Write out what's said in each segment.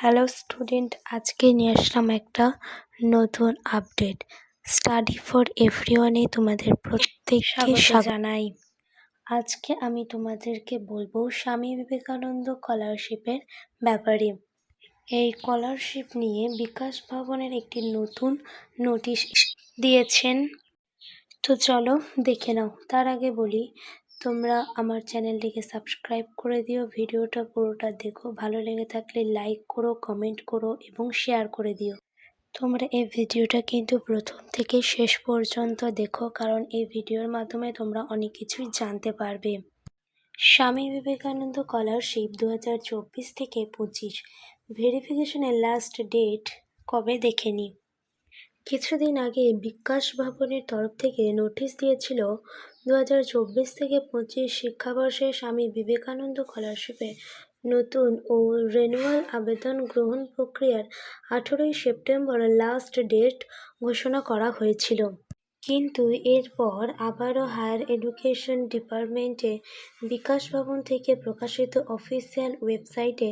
Hello student আজকে নিয়ে আসলাম একটা নতুন আপডেট স্টাডি ফর এভরিওয়ানে তোমাদের প্রত্যেককে জানাই। আজকে আমি তোমাদেরকে বলব স্বামী বিবেকানন্দ স্কলারশিপের ব্যাপারে। এই স্কলারশিপ নিয়ে বিকাশ ভবনের একটি নতুন নোটিশ দিয়েছেন। তো চলো দেখে নাও। তার আগে বলি তোমরা আমার চ্যানেলটিকে সাবস্ক্রাইব করে দিও। ভিডিওটা পুরোটা দেখো। ভালো লেগে থাকলে লাইক করো কমেন্ট করো এবং শেয়ার করে দিও। তোমরা এই ভিডিওটা কিন্তু প্রথম থেকে শেষ পর্যন্ত দেখো, কারণ এই ভিডিওর মাধ্যমে তোমরা অনেক কিছুই জানতে পারবে। স্বামী বিবেকানন্দ স্কলারশিপ দু হাজার চব্বিশ থেকে পঁচিশ। ভেরিফিকেশনের লাস্ট ডেট কবে দেখে নিই কিছুদিন আগে বিকাশ ভবনের তরফ থেকে নোটিশ দিয়েছিল দু হাজার চব্বিশ থেকে পঁচিশ শিক্ষাবর্ষে স্বামী বিবেকানন্দ স্কলারশিপে নতুন ও রেনুয়াল আবেদন গ্রহণ প্রক্রিয়ার আঠেরোই সেপ্টেম্বর লাস্ট ডেট ঘোষণা করা হয়েছিল। কিন্তু এরপর আবারও হায়ার এডুকেশন ডিপার্টমেন্টে বিকাশ ভবন থেকে প্রকাশিত অফিসিয়াল ওয়েবসাইটে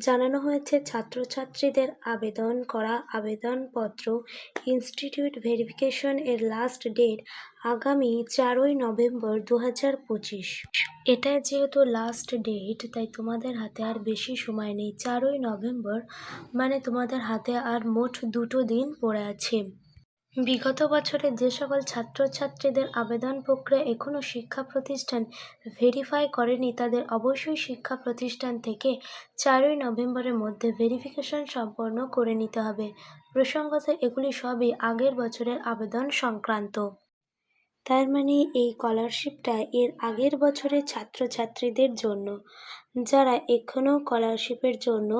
জানানো হয়েছে, ছাত্রছাত্রীদের আবেদন করা আবেদনপত্র ইনস্টিটিউট ভেরিফিকেশন এর লাস্ট ডেট আগামী চারই নভেম্বর দু হাজার পঁচিশ। এটা যেহেতু লাস্ট ডেট, তাই তোমাদের হাতে আর বেশি সময় নেই। চারই নভেম্বর মানে তোমাদের হাতে আর মোট দুটো দিন পড়ে আছে। বিগত বছরে যে সকল ছাত্রছাত্রীদের আবেদন প্রক্রিয়া এখনও শিক্ষা প্রতিষ্ঠান ভেরিফাই করেনি, তাদের অবশ্যই শিক্ষা প্রতিষ্ঠান থেকে চারই নভেম্বরের মধ্যে ভেরিফিকেশন সম্পন্ন করে নিতে হবে। প্রসঙ্গত, এগুলি সবই আগের বছরের আবেদন সংক্রান্ত। তার মানে এই স্কলারশিপটা এর আগের বছরের ছাত্রছাত্রীদের জন্য। যারা এখনও স্কলারশিপের জন্য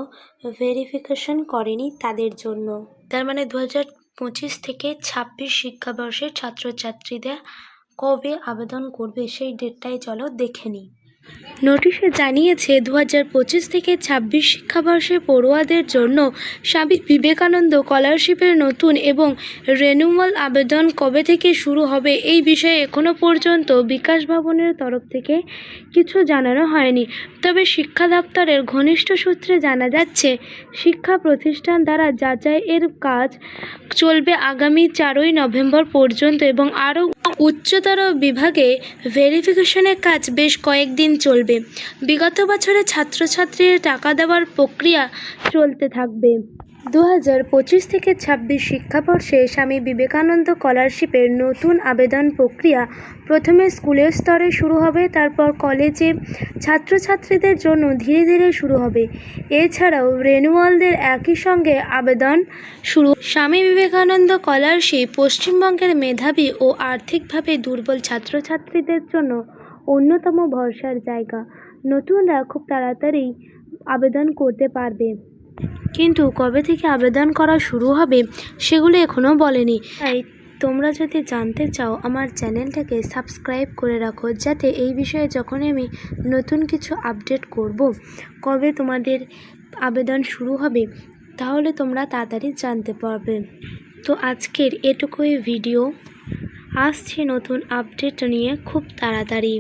ভেরিফিকেশন করেনি, তাদের জন্য। তার মানে দু হাজার পঁচিশ থেকে ছাব্বিশ শিক্ষাবর্ষের ছাত্রছাত্রীদের কবে আবেদন করবে সেই ডেটটাই চলো দেখে নিই। নোটিশে জানিয়েছে দু হাজার পঁচিশ থেকে ছাব্বিশ শিক্ষাবর্ষে পড়ুয়াদের জন্য স্বামী বিবেকানন্দ স্কলারশিপের নতুন এবং রেনুয়াল আবেদন কবে থেকে শুরু হবে এই বিষয়ে এখনও পর্যন্ত বিকাশ ভবনের তরফ থেকে কিছু জানানো হয়নি। তবে শিক্ষা দপ্তরের ঘনিষ্ঠ সূত্রে জানা যাচ্ছে, শিক্ষা প্রতিষ্ঠান দ্বারা যাচাইয়ের কাজ চলবে আগামী চারই নভেম্বর পর্যন্ত এবং আরও উচ্চতর বিভাগে ভেরিফিকেশনের কাজ বেশ কয়েকদিন চলবে। বিগত বছরে ছাত্রছাত্রীর টাকা দেওয়ার প্রক্রিয়া চলতে থাকবে। দু হাজার পঁচিশ থেকে ছাব্বিশ শিক্ষাবর্ষে স্বামী বিবেকানন্দ স্কলারশিপের নতুন আবেদন প্রক্রিয়া প্রথমে স্কুলের স্তরে শুরু হবে, তারপর কলেজে ছাত্রছাত্রীদের জন্য ধীরে ধীরে শুরু হবে। এছাড়াও রেনুয়ালদের একই সঙ্গে আবেদন শুরু। স্বামী বিবেকানন্দ স্কলারশিপ পশ্চিমবঙ্গের মেধাবী ও আর্থিকভাবে দুর্বল ছাত্রছাত্রীদের জন্য অন্যতম ভরসার জায়গা। নতুনরা খুব তাড়াতাড়ি আবেদন করতে পারবে। কিন্তু কবে থেকে আবেদন করা শুরু হবে, সেগুলো এখনও বলেনি। তাই তোমরা যদি জানতে চাও, আমার চ্যানেলটাকে সাবস্ক্রাইব করে রাখো, যাতে এই বিষয়ে যখন আমি নতুন কিছু আপডেট করব, কবে তোমাদের আবেদন শুরু হবে, তাহলে তোমরা তাড়াতাড়ি জানতে পারবে। তো আজকের এটুকুই ভিডিও। আসছে নতুন আপডেট নিয়ে খুব তাড়াতাড়ি।